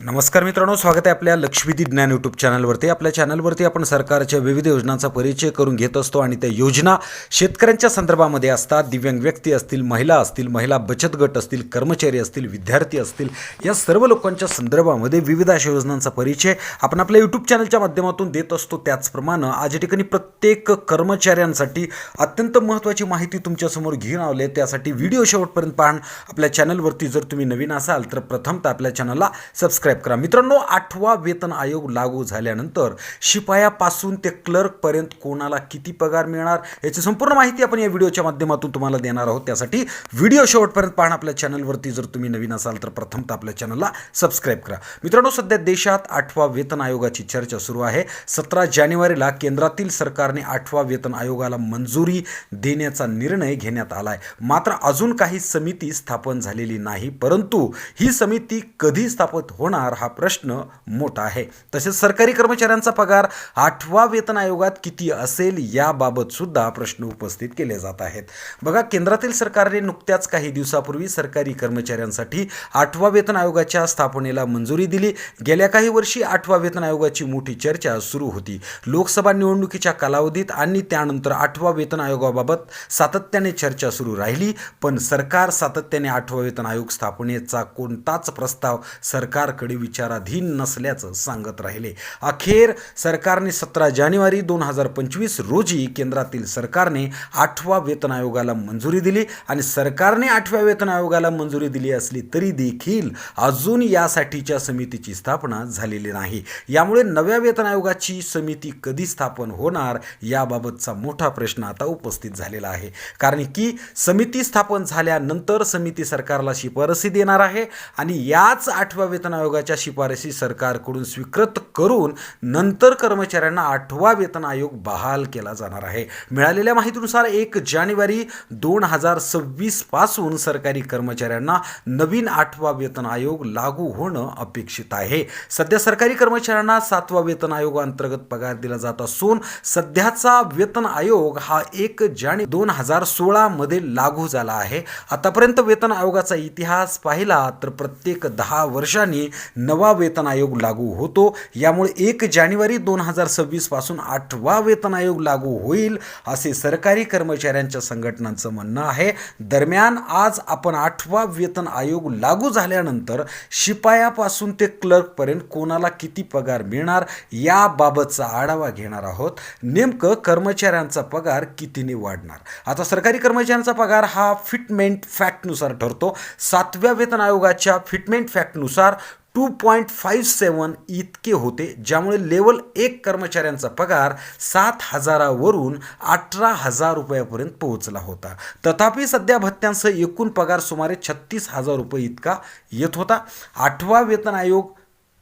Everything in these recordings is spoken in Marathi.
नमस्कार मित्रांनो स्वागत आहे आपल्या लक्ष्मीदी ज्ञान यूट्यूब चॅनलवरती आपल्या चॅनलवरती आपण सरकारच्या विविध योजनांचा परिचय करून घेत असतो आणि त्या योजना शेतकऱ्यांच्या संदर्भामध्ये असतात. दिव्यांग व्यक्ती असतील महिला असतील महिला बचत गट असतील कर्मचारी असतील विद्यार्थी असतील या सर्व लोकांच्या संदर्भामध्ये विविध अशा योजनांचा परिचय आपण आपल्या यूट्यूब चॅनलच्या माध्यमातून देत असतो. त्याचप्रमाणे आज या ठिकाणी प्रत्येक कर्मचाऱ्यांसाठी अत्यंत महत्त्वाची माहिती तुमच्यासमोर घेऊन आले त्यासाठी व्हिडिओ शेवटपर्यंत पाहण आपल्या चॅनलवरती जर तुम्ही नवीन असाल तर प्रथमतः आपल्या चॅनलला सबस्क्राईब करा. मित्रांनो आठवा वेतन आयोग लागू झाल्यानंतर शिपायापासून ते क्लर्कपर्यंत कोणाला किती पगार मिळणार याची संपूर्ण माहिती आपण या व्हिडिओच्या माध्यमातून तुम्हाला देणार आहोत. त्यासाठी व्हिडिओ शेवटपर्यंत पाहणं आपल्या चॅनलवरती जर तुम्ही नवीन असाल तर प्रथमतः आपल्या चॅनलला सबस्क्राईब करा. मित्रांनो सध्या देशात आठवा वेतन आयोगाची चर्चा सुरू आहे. सतरा जानेवारीला केंद्रातील सरकारने आठवा वेतन आयोगाला मंजुरी देण्याचा निर्णय घेण्यात आला आहे मात्र अजून काही समिती स्थापन झालेली नाही परंतु ही समिती कधी स्थापित होणार हा प्रश्न मोठा आहे. तसेच सरकारी कर्मचाऱ्यांचा पगार आठवा वेतन आयोगात किती असेल याबाबत सुद्धा प्रश्न उपस्थित केले जात आहेत. बघा केंद्रातील सरकारने नुकत्याच काही दिवसापूर्वी सरकारी कर्मचाऱ्यांसाठी आठवा वेतन आयोगाच्या स्थापनेला मंजुरी दिली. गेल्या काही वर्षी आठवा वेतन आयोगाची मोठी चर्चा सुरू होती. लोकसभा निवडणुकीच्या कालावधीत आणि त्यानंतर आठवा वेतन आयोगाबाबत सातत्याने चर्चा सुरू राहिली. पण सरकार सातत्याने आठवा वेतन आयोग स्थापनेचा कोणताच प्रस्ताव सरकारकडे विचाराधीन नसल्याचं सांगत राहिले. अखेर सरकारने सतरा जानेवारी दोन हजार पंचवीस रोजी केंद्रातील सरकारने आठवा वेतन आयोगाला मंजुरी दिली आणि सरकारने आठव्या वेतन आयोगाला मंजुरी दिली असली तरी देखील अजून यासाठीच्या समितीची स्थापना झालेली नाही. यामुळे नव्या वेतन आयोगाची समिती कधी स्थापन होणार याबाबतचा मोठा प्रश्न आता उपस्थित झालेला आहे. कारण की समिती स्थापन झाल्यानंतर समिती सरकारला शिफारसी देणार आहे आणि याच आठव्या वेतन आयोगाच्या शिफारसी सरकारकडून स्वीकृत करून नंतर कर्मचाऱ्यांना आठवा वेतन आयोग बहाल केला जाणार आहे. मिळालेल्या माहितीनुसार एक जानेवारी दोन हजार सव्वीसपासून सरकारी कर्मचाऱ्यांना नवीन आठवा वेतन आयोग लागू होणं अपेक्षित आहे. सध्या सरकारी कर्मचाऱ्यांना सातवा वेतन आयोग अंतर्गत पगार दिला जात असून सध्याचा वेतन आयोग हा एक जाने दोन हजार सोळा मध्ये लागू झाला आहे. आतापर्यंत वेतन आयोगाचा इतिहास पाहिला तर प्रत्येक दहा वर्षांनी नवा वेतन आयोग लागू होतो. यामुळे एक जानेवारी दोन हजार सव्वीसपासून आठवा वेतन आयोग लागू होईल असे सरकारी कर्मचाऱ्यांच्या संघटनांचं म्हणणं आहे. दरम्यान आज आपण आठवा वेतन आयोग लागू झाल्यानंतर शिपायापासून ते क्लर्कपर्यंत कोणाला किती पगार मिळणार याबाबतचा आढावा घेणार आहोत. नेमकं कर्मचाऱ्यांचा पगार कितीने वाढणार? आता सरकारी कर्मचाऱ्यांचा पगार हा फिटमेंट फॅक्टनुसार ठरतो. सातव्या वेतन आयोगाच्या फिटमेंट फॅक्टनुसार टू पॉईंट फाईव्ह सेवन इतके होते ज्यामुळे लेवल एक कर्मचाऱ्यांचा पगार सात हजारावरून अठरा हजार रुपयापर्यंत पोहोचला होता. तथापि सध्या भत्त्यांसह एकूण पगार सुमारे छत्तीस हजार रुपये इतका येत होता. आठवा वेतन आयोग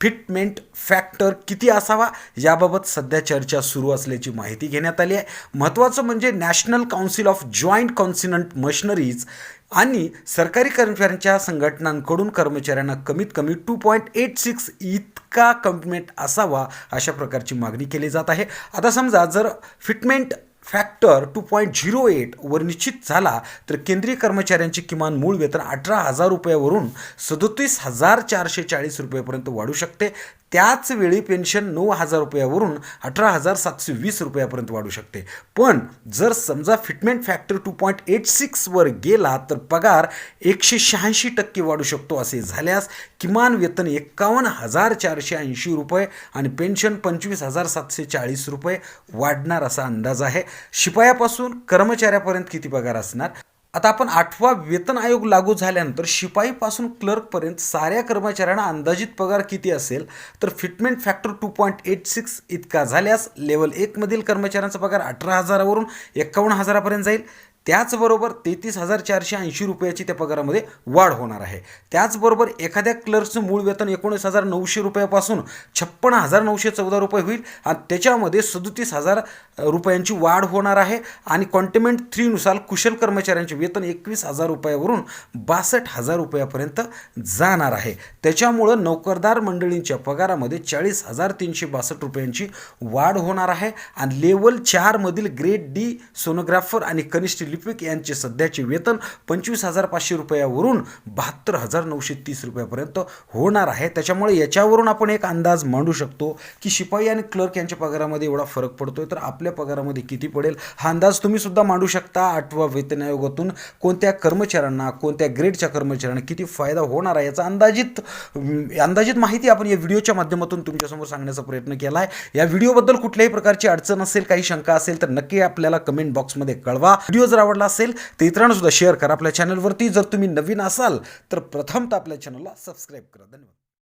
फिटमेंट फॅक्टर किती असावा याबाबत सध्या चर्चा सुरू असल्याची माहिती घेण्यात आली आहे. महत्त्वाचं म्हणजे national council of joint consultative machineries आणि सरकारी कर्मचाऱ्यांच्या संघटनांकडून कर्मचाऱ्यांना कमीत कमी टू पॉईंट एट सिक्स इतका कमिटमेंट असावा अशा प्रकारची मागणी केली जात आहे. आता समजा जर fitment factor two point zero एटवर निश्चित झाला तर केंद्रीय कर्मचाऱ्यांचे किमान मूळ वेतन अठरा हजार रुपयावरून सदोतीस हजार चारशे चाळीस रुपयापर्यंत वाढू शकते. त्याच वेळी पेन्शन नऊ हजार रुपयावरून अठरा हजार सातशे वीस रुपयापर्यंत वाढू शकते. पण जर समजा fitment factor two point eight सिक्सवर गेला तर पगार एकशे शहाऐंशी टक्के वाढू शकतो असे झाल्यास किमान वेतन एकावन्न हजार चारशे ऐंशी रुपये आणि पेन्शन पंचवीस हजार सातशे चाळीस रुपये वाढणार असा अंदाज आहे. शिपायापासून कर्मचाऱ्यापर्यंत किती पगार असणार? आता आपण आठवा वेतन आयोग लागू झाल्यानंतर शिपाईपासून क्लर्कपर्यंत साऱ्या कर्मचाऱ्यांना अंदाजित पगार किती असेल तर fitment factor two point eight six इतका झाल्यास लेवल एकमधील कर्मचाऱ्यांचा पगार अठरा हजारावरून एकावन्न हजारापर्यंत जाईल. त्याचबरोबर तेहतीस हजार चारशे ऐंशी रुपयाची त्या पगारामध्ये वाढ होणार आहे. त्याचबरोबर एखाद्या क्लर्कचं मूळ वेतन एकोणीस हजार नऊशे रुपयापासून छप्पन्न हजार नऊशे चौदा रुपये होईल आणि त्याच्यामध्ये सदोतीस हजार रुपयांची वाढ होणार आहे आणि कॉन्टिमेंट थ्रीनुसार कुशल कर्मचाऱ्यांचे वेतन एकवीस हजार रुपयावरून बासष्ट हजार रुपयापर्यंत जाणार आहे. त्याच्यामुळं नोकरदार मंडळींच्या पगारामध्ये चाळीस हजार तीनशे बासष्ट रुपयांची वाढ होणार आहे आणि लेवल चारमधील ग्रेड डी सोनोग्राफर आणि कनिष्ठ लिपिक यांचे सध्याचे वेतन पंचवीस हजार पाचशे रुपयावरून बहात्तर हजार नऊशे तीस रुपयापर्यंत होणार आहे. त्याच्यामुळे याच्यावरून आपण एक अंदाज मांडू शकतो की शिपाई आणि क्लर्क यांच्या पगारामध्ये एवढा फरक पडतोय. तर आपल्या पगारामध्ये किती पडेल? हा अंदाज तुम्ही सुद्धा मांडू शकता आठवा वेतन आयोगातून. कोणत्या कर्मचाऱ्यांना कोणत्या ग्रेडच्या कर्मचाऱ्यांना किती फायदा होणार आहे याचा अंदाजित अंदाजित माहिती आपण या व्हिडिओच्या माध्यमातून तुमच्यासमोर सांगण्याचा प्रयत्न केला आहे या व्हिडिओबद्दल कुठल्याही प्रकारची अडचण असेल काही शंका असेल तर नक्की आपल्याला कमेंट बॉक्समध्ये कळवा. व्हिडिओ जर आवडला असेल तर इतरांना सुद्धा शेअर करा. आपल्या चॅनलवरती जर तुम्ही नवीन असाल तर प्रथमतः आपल्या चॅनलला सबस्क्राईब करा. धन्यवाद.